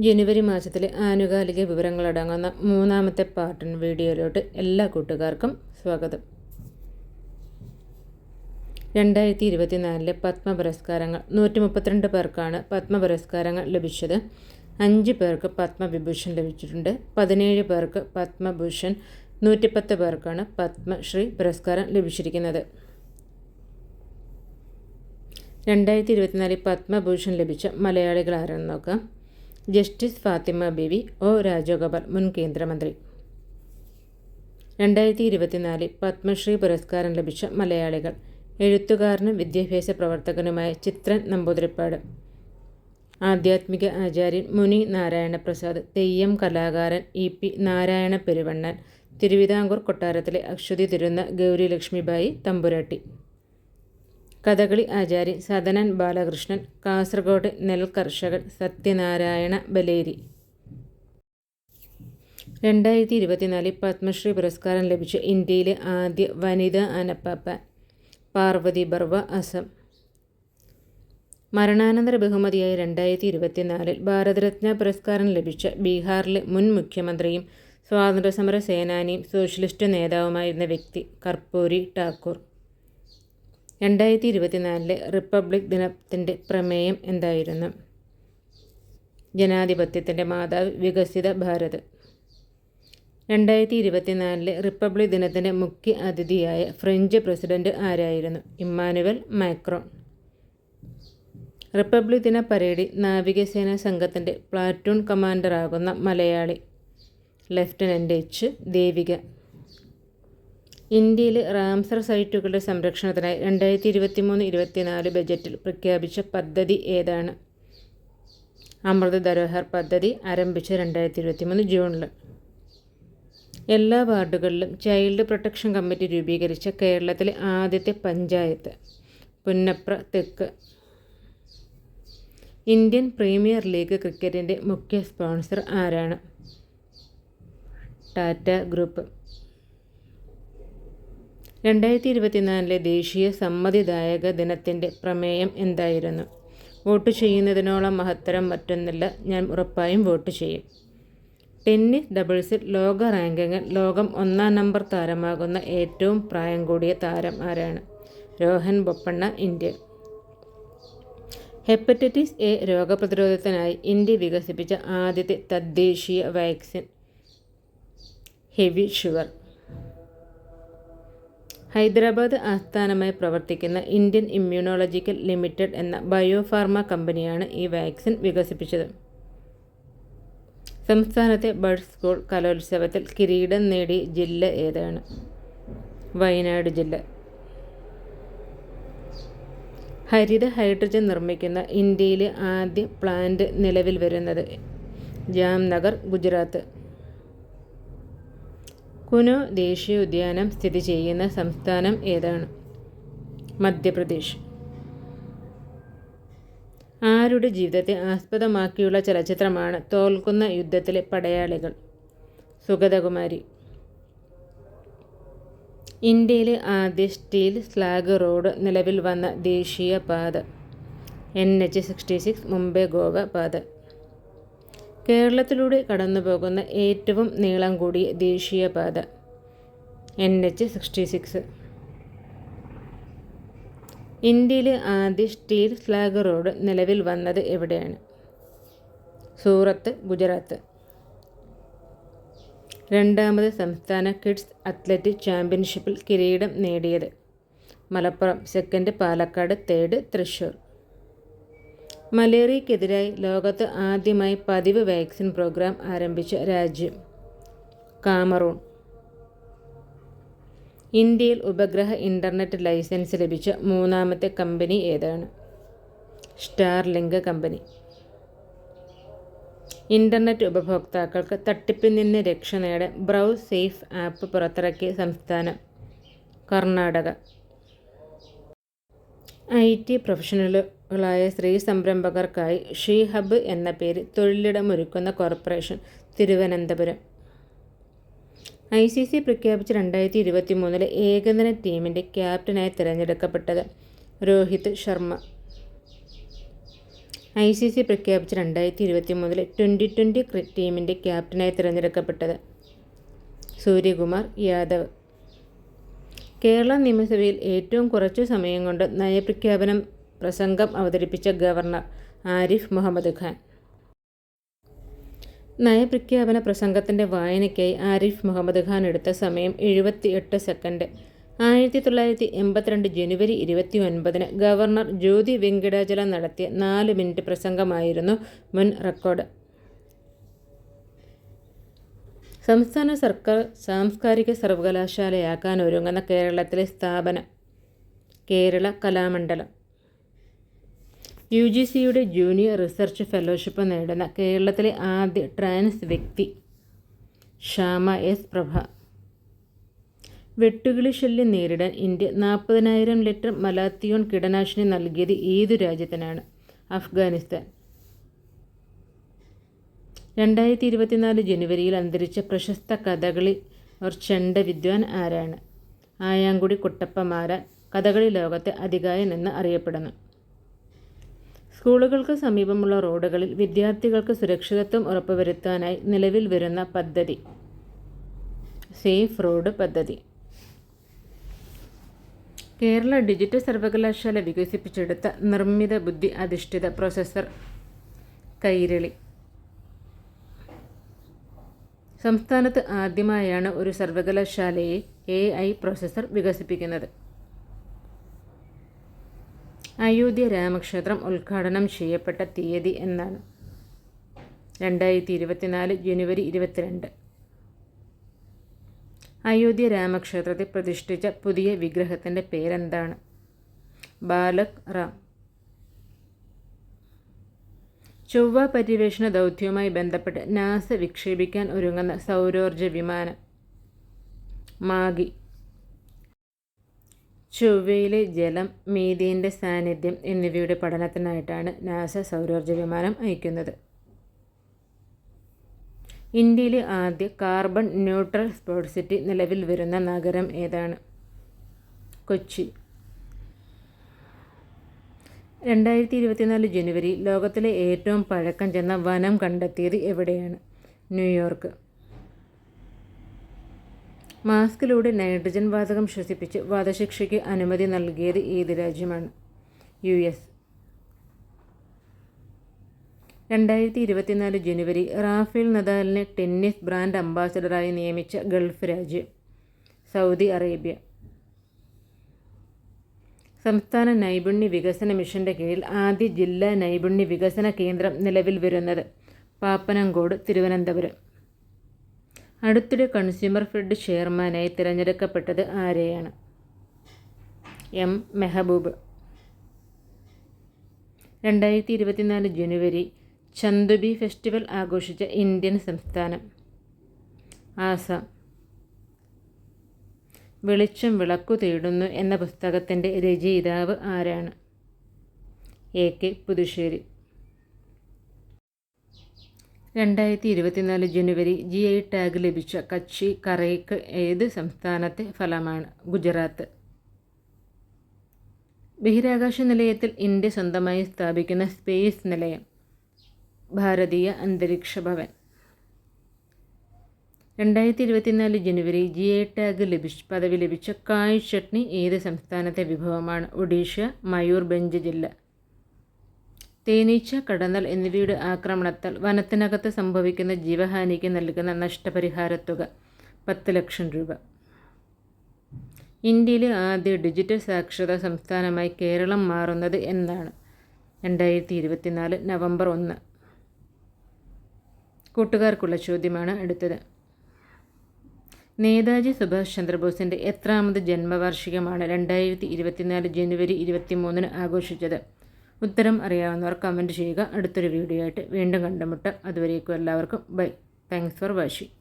ജനുവരി മാസത്തിലെ ആനുകാലിക വിവരങ്ങളടങ്ങുന്ന മൂന്നാമത്തെ പാർട്ടൺ വീഡിയോയിലോട്ട് എല്ലാ കൂട്ടുകാർക്കും സ്വാഗതം. രണ്ടായിരത്തി ഇരുപത്തിനാലിലെ പത്മ പുരസ്കാരങ്ങൾ നൂറ്റി മുപ്പത്തിരണ്ട് പേർക്കാണ് പത്മ പുരസ്കാരങ്ങൾ ലഭിച്ചത്. അഞ്ച് പേർക്ക് പത്മവിഭൂഷൺ ലഭിച്ചിട്ടുണ്ട്. പതിനേഴ് പേർക്ക് പത്മഭൂഷൺ നൂറ്റിപ്പത്ത് പേർക്കാണ് പത്മശ്രീ പുരസ്കാരം ലഭിച്ചിരിക്കുന്നത്. രണ്ടായിരത്തി ഇരുപത്തിനാലിൽ പത്മഭൂഷൺ ലഭിച്ച മലയാളികൾ ആരാണെന്ന് നോക്കാം. ജസ്റ്റിസ് ഫാത്തിമ ബിവി ഒ രാജഗോപാൽ മുൻ കേന്ദ്രമന്ത്രി. രണ്ടായിരത്തി ഇരുപത്തിനാലിൽ പത്മശ്രീ പുരസ്കാരം ലഭിച്ച മലയാളികൾ എഴുത്തുകാരനും വിദ്യാഭ്യാസ പ്രവർത്തകനുമായ ചിത്രൻ നമ്പൂതിരിപ്പാട്. ആധ്യാത്മിക ആചാര്യൻ മുനി നാരായണ പ്രസാദ് തെയ്യം കലാകാരൻ ഇ പി നാരായണ പെരുവണ്ണൻ തിരുവിതാംകൂർ കൊട്ടാരത്തിലെ അക്ഷുതി തിരുന്ന ഗൗരി ലക്ഷ്മിബായി തമ്പുരാട്ടി. കഥകളി ആചാര്യൻ സദനൻ ബാലകൃഷ്ണൻ കാസർഗോഡ് നെൽകർഷകൻ സത്യനാരായണ ബലേരി. രണ്ടായിരത്തി ഇരുപത്തിനാലിൽ പത്മശ്രീ പുരസ്കാരം ലഭിച്ച ഇന്ത്യയിലെ ആദ്യ വനിതാ അനപ്പാപ്പ പാർവതി ബർവ അസം. മരണാനന്തര ബഹുമതിയായി രണ്ടായിരത്തി ഇരുപത്തിനാലിൽ ഭാരതരത്ന പുരസ്കാരം ലഭിച്ച ബീഹാറിലെ മുൻ മുഖ്യമന്ത്രിയും സ്വാതന്ത്ര്യസമര സേനാനിയും സോഷ്യലിസ്റ്റ് നേതാവുമായിരുന്ന വ്യക്തി കർപ്പൂരി ഠാക്കൂർ. രണ്ടായിരത്തി ഇരുപത്തിനാലിലെ റിപ്പബ്ലിക് ദിനത്തിന്റെ പ്രമേയം എന്തായിരുന്നു? ജനാധിപത്യത്തിന്റെ മാതാവ് വികസിത ഭാരത്. രണ്ടായിരത്തി ഇരുപത്തിനാലിലെ റിപ്പബ്ലിക് ദിനത്തിന്റെ മുഖ്യ അതിഥിയായ ഫ്രഞ്ച് പ്രസിഡന്റ് ആരായിരുന്നു? Emmanuel Macron. റിപ്പബ്ലിക് ദിന പരേഡിൽ നാവികസേനാ സംഘത്തിന്റെ പ്ലാറ്റൂൺ കമാൻഡറാകുന്ന മലയാളി ലഫ്റ്റനന്റ് എച്ച്. ദേവിക. ഇന്ത്യയിൽ റാംസർ സൈറ്റുകളുടെ സംരക്ഷണത്തിനായി രണ്ടായിരത്തി ഇരുപത്തി മൂന്ന് ഇരുപത്തിനാല് ബജറ്റിൽ പ്രഖ്യാപിച്ച പദ്ധതി ഏതാണ്? അമൃത് ധരോഹർ പദ്ധതി ആരംഭിച്ച രണ്ടായിരത്തി ഇരുപത്തി മൂന്ന് ജൂണിൽ എല്ലാ വാർഡുകളിലും ചൈൽഡ് പ്രൊട്ടക്ഷൻ കമ്മിറ്റി രൂപീകരിച്ച കേരളത്തിലെ ആദ്യത്തെ പഞ്ചായത്ത് പുന്നപ്ര തെക്ക്. ഇന്ത്യൻ പ്രീമിയർ ലീഗ് ക്രിക്കറ്റിന്റെ മുഖ്യ സ്പോൺസർ ആരാണ്? ടാറ്റ ഗ്രൂപ്പ്. രണ്ടായിരത്തി ഇരുപത്തിനാലിലെ ദേശീയ സമ്മതിദായക ദിനത്തിന്റെ പ്രമേയം എന്തായിരുന്നു? വോട്ട് ചെയ്യുന്നതിനോളം മഹത്തരം മറ്റൊന്നില്ല ഞാൻ ഉറപ്പായും വോട്ട് ചെയ്യും. ടെന്നീസ് ഡബിൾസിൽ ലോക റാങ്കിങ്ങിൽ ലോകം ഒന്നാം നമ്പർ താരമാകുന്ന ഏറ്റവും പ്രായം കൂടിയ താരം ആരാണ്? Rohan Bopanna India. Hepatitis A രോഗപ്രതിരോധത്തിനായി India വികസിപ്പിച്ച ആദ്യത്തെ തദ്ദേശീയ വാക്സിൻ ഹെവി ഷുഗർ. ഹൈദരാബാദ് ആസ്ഥാനമായി പ്രവർത്തിക്കുന്ന ഇന്ത്യൻ ഇമ്മ്യൂണോളജിക്കൽ ലിമിറ്റഡ് എന്ന ബയോഫാർമ കമ്പനിയാണ് ഈ വാക്സിൻ വികസിപ്പിച്ചത്. സംസ്ഥാനത്തെ ബഡ് സ്കൂൾ കലോത്സവത്തിൽ കിരീടം നേടി ജില്ല ഏതാണ്? വയനാട് ജില്ല. ഹരിത ഹൈഡ്രജൻ നിർമ്മിക്കുന്ന ഇന്ത്യയിലെ ആദ്യ പ്ലാന്റ് നിലവിൽ വരുന്നത് ജാംനഗർ ഗുജറാത്ത്. കുനോ ദേശീയോദ്യാനം സ്ഥിതി ചെയ്യുന്ന സംസ്ഥാനം ഏതാണ്? മധ്യപ്രദേശ്. ആരുടെ ജീവിതത്തെ ആസ്പദമാക്കിയുള്ള ചലച്ചിത്രമാണ് തോൽക്കുന്ന യുദ്ധത്തിലെ പടയാളികൾ? സുഗതകുമാരി. ഇന്ത്യയിലെ ആദ്യ സ്റ്റീൽ സ്ലാഗ് റോഡ് നിലവിൽ വന്ന ദേശീയ പാത. N H sixty six Mumbai Goa പാത. കേരളത്തിലൂടെ കടന്നു പോകുന്ന ഏറ്റവും നീളം കൂടിയ ദേശീയപാത എൻ എച്ച് സിക്സ്റ്റി സിക്സ് ഇന്ത്യയിലെ ആദ്യ സ്റ്റീൽ സ്ലാഗ് റോഡ് നിലവിൽ വന്നത് എവിടെയാണ്? സൂറത്ത് ഗുജറാത്ത്. രണ്ടാമത് സംസ്ഥാന കിഡ്സ് അത്ലറ്റിക് ചാമ്പ്യൻഷിപ്പിൽ കിരീടം നേടിയത് മലപ്പുറം. സെക്കൻഡ് പാലക്കാട്. തേർഡ് തൃശ്ശൂർ. മലേറിയക്കെതിരായി ലോകത്ത് ആദ്യമായി പതിവ് വാക്സിൻ പ്രോഗ്രാം ആരംഭിച്ച രാജ്യം കാമറൂൺ. ഇന്ത്യയിൽ ഉപഗ്രഹ ഇന്റർനെറ്റ് ലൈസൻസ് ലഭിച്ച മൂന്നാമത്തെ കമ്പനി ഏതാണ്? Starlink company. ഇന്റർനെറ്റ് ഉപഭോക്താക്കൾക്ക് തട്ടിപ്പിൽ നിന്ന് രക്ഷ നേടാൻ ബ്രൗസ് സേഫ് ആപ്പ് പുറത്തിറക്കിയ സംസ്ഥാനം കർണാടക. ഐ ടി പ്രൊഫഷണലുകളായ സ്ത്രീ സംരംഭകർക്കായി ഷീ ഹബ് എന്ന പേരിൽ തൊഴിലിടമൊരുക്കുന്ന corporation Thiruvananthapuram. I C C പ്രഖ്യാപിച്ച രണ്ടായിരത്തി ഇരുപത്തി മൂന്നിലെ ഏകദിന ടീമിന്റെ ക്യാപ്റ്റനായി തിരഞ്ഞെടുക്കപ്പെട്ടത് Rohit Sharma. I C C പ്രഖ്യാപിച്ച രണ്ടായിരത്തി ഇരുപത്തി മൂന്നിലെ ട്വന്റി ട്വന്റി ടീമിന്റെ ക്യാപ്റ്റനായി തിരഞ്ഞെടുക്കപ്പെട്ടത് സൂര്യകുമാർ യാദവ്. കേരള നിയമസഭയിൽ ഏറ്റവും കുറച്ചു സമയം കൊണ്ട് നയപ്രഖ്യാപനം പ്രസംഗം അവതരിപ്പിച്ച ഗവർണർ ആരിഫ് മുഹമ്മദ് ഖാൻ. നയപ്രഖ്യാപന പ്രസംഗത്തിന്റെ വായനയ്ക്കായി ആരിഫ് മുഹമ്മദ് ഖാൻ എടുത്ത സമയം എഴുപത്തി എട്ട് സെക്കൻഡ്. ആയിരത്തി തൊള്ളായിരത്തി എൺപത്തിരണ്ട് ജനുവരി ഇരുപത്തി ഒൻപതിന് ഗവർണർ ജ്യോതി വെങ്കിടാചലം നടത്തിയ നാല് മിനിറ്റ് പ്രസംഗമായിരുന്നു മുൻ റെക്കോർഡ്. സംസ്ഥാന സർക്കാർ സാംസ്കാരിക സർവകലാശാലയാക്കാൻ ഒരുങ്ങുന്ന കേരളത്തിലെ സ്ഥാപനം കേരള കലാമണ്ഡലം. യു ജി സിയുടെ ജൂനിയർ റിസർച്ച് ഫെലോഷിപ്പ് നേടുന്ന കേരളത്തിലെ ആദ്യ ട്രാൻസ് വ്യക്തി ഷാമ എസ് പ്രഭ. വെട്ടുകിളി ശല്യം നേരിടാൻ ഇന്ത്യ നാൽപ്പതിനായിരം ലിറ്റർ മലാത്തിയോൺ കീടനാശിനി നൽകിയത് ഏതു രാജ്യത്തിനാണ്? അഫ്ഗാനിസ്ഥാൻ. രണ്ടായിരത്തി ഇരുപത്തിനാല് ജനുവരിയിൽ അന്തരിച്ച പ്രശസ്ത കഥകളി ഓർ ചെണ്ട വിദ്വാൻ ആരാണ്? ആയാങ്കുടി കുട്ടപ്പമാരാൻ കഥകളി ലോകത്തെ അധികായൻ എന്ന് അറിയപ്പെടുന്നു. സ്കൂളുകൾക്ക് സമീപമുള്ള റോഡുകളിൽ വിദ്യാർത്ഥികൾക്ക് സുരക്ഷിതത്വം ഉറപ്പുവരുത്താനായി നിലവിൽ വരുന്ന പദ്ധതി. സേഫ് റോഡ് പദ്ധതി. കേരള ഡിജിറ്റൽ സർവകലാശാല വികസിപ്പിച്ചെടുത്ത നിർമ്മിത ബുദ്ധി അധിഷ്ഠിത പ്രൊസസർ കൈരളി. സംസ്ഥാനത്ത് ആദ്യമായാണ് ഒരു സർവകലാശാലയെ എ ഐ പ്രൊസസർ വികസിപ്പിക്കുന്നത്. അയോധ്യ രാമക്ഷേത്രം ഉദ്ഘാടനം ചെയ്യപ്പെട്ട തീയതി എന്നാണ്. രണ്ടായിരത്തി ഇരുപത്തിനാല് ജനുവരി ഇരുപത്തിരണ്ട്. അയോധ്യ രാമക്ഷേത്രത്തെ പ്രതിഷ്ഠിച്ച പുതിയ വിഗ്രഹത്തിന്റെ പേരെന്താണ്? ബാലക് റാം. ചൊവ്വ പര്യവേഷണ ദൗത്യവുമായി ബന്ധപ്പെട്ട് നാസ വിക്ഷേപിക്കാൻ ഒരുങ്ങുന്ന സൗരോർജ വിമാനം. മാഗി. ചൊവ്വയിലെ ജലം മീതിന്റെ സാന്നിധ്യം എന്നിവയുടെ പഠനത്തിനായിട്ടാണ് നാസ സൗരോർജ വിമാനം അയക്കുന്നത്. ഇന്ത്യയിലെ ആദ്യ കാർബൺ ന്യൂട്രൽ സ്പോർട്സ് സിറ്റി നിലവിൽ വരുന്ന നഗരം ഏതാണ്? കൊച്ചി. രണ്ടായിരത്തി ഇരുപത്തിനാല് ജനുവരി ലോകത്തിലെ ഏറ്റവും പഴക്കം ചെന്ന വനം കണ്ടെത്തിയത് എവിടെയാണ്? ന്യൂയോർക്ക്. മാസ്കിലൂടെ നൈട്രജൻ വാതകം ശ്വസിപ്പിച്ച് വധശിക്ഷയ്ക്ക് അനുമതി നൽകിയത് ഏത് രാജ്യമാണ്? U S. രണ്ടായിരത്തി ഇരുപത്തിനാല് ജനുവരി റാഫേൽ നദാലിനെ ടെന്നീസ് ബ്രാൻഡ് അംബാസഡറായി നിയമിച്ച ഗൾഫ് രാജ്യം. Saudi Arabia. സംസ്ഥാന നൈപുണ്യ വികസന മിഷന്റെ കീഴിൽ ആദ്യ ജില്ലാ നൈപുണ്യ വികസന കേന്ദ്രം നിലവിൽ വരുന്നത് പാപ്പനംകോട് തിരുവനന്തപുരം. അടുത്തിടെ കൺസ്യൂമർ ഫെഡ് ചെയർമാനായി തിരഞ്ഞെടുക്കപ്പെട്ടത് ആരെയാണ്? എം. മെഹബൂബ്. രണ്ടായിരത്തി ഇരുപത്തിനാല് ജനുവരി ചന്ദുബി ഫെസ്റ്റിവൽ ആഘോഷിച്ച ഇന്ത്യൻ സംസ്ഥാനം. ആസാം. വെളിച്ചം വിളക്കു തേടുന്നു എന്ന പുസ്തകത്തിന്റെ രചയിതാവ് ആരാണ്? A K Puthussery. രണ്ടായിരത്തി ഇരുപത്തിനാല് ജനുവരി ജി ഐ ടാഗ് ലഭിച്ച കച്ചി കറേക്ക് ഏത് സംസ്ഥാനത്തെ ഫലമാണ്? ഗുജറാത്ത്. ബഹിരാകാശ നിലയത്തിൽ ഇന്ത്യ സ്വന്തമായി സ്ഥാപിക്കുന്ന സ്പേസ് നിലയം ഭാരതീയ അന്തരീക്ഷ ഭവൻ. രണ്ടായിരത്തി ഇരുപത്തിനാല് ജനുവരി ജി ഐ ടാഗ് ലഭിച്ച പദവി ലഭിച്ച കായ് ചട്നി ഏത് സംസ്ഥാനത്തെ വിഭവമാണ്? ഒഡീഷ മയൂർഭഞ്ച് ജില്ല. തേനീച്ച കടന്നൽ എന്നിവയുടെ ആക്രമണത്താൽ വനത്തിനകത്ത് സംഭവിക്കുന്ന ജീവഹാനിക്ക് നൽകുന്ന നഷ്ടപരിഹാരത്തുക പത്ത് ലക്ഷം രൂപ. ഇന്ത്യയിലെ ആദ്യ ഡിജിറ്റൽ സാക്ഷരതാ സംസ്ഥാനമായി കേരളം മാറുന്നത് എന്നാണ് രണ്ടായിരത്തി ഇരുപത്തിനാല് നവംബർ ഒന്ന്. കൂട്ടുകാർക്കുള്ള ചോദ്യമാണ് അടുത്തത്. നേതാജി സുഭാഷ് ചന്ദ്രബോസിന്റെ എത്രാമത് ജന്മവാർഷികമാണ് രണ്ടായിരത്തി ഇരുപത്തിനാല് ജനുവരി ഇരുപത്തി മൂന്നിന് ആഘോഷിച്ചത്. ഉത്തരം അറിയാവുന്നവർ കമന്റ് ചെയ്യുക. അടുത്തൊരു വീഡിയോ ആയിട്ട് വീണ്ടും കണ്ടുമുട്ടാം. അതുവരേക്കും എല്ലാവർക്കും ബൈ താങ്ക്സ് ഫോർ വാച്ചിങ്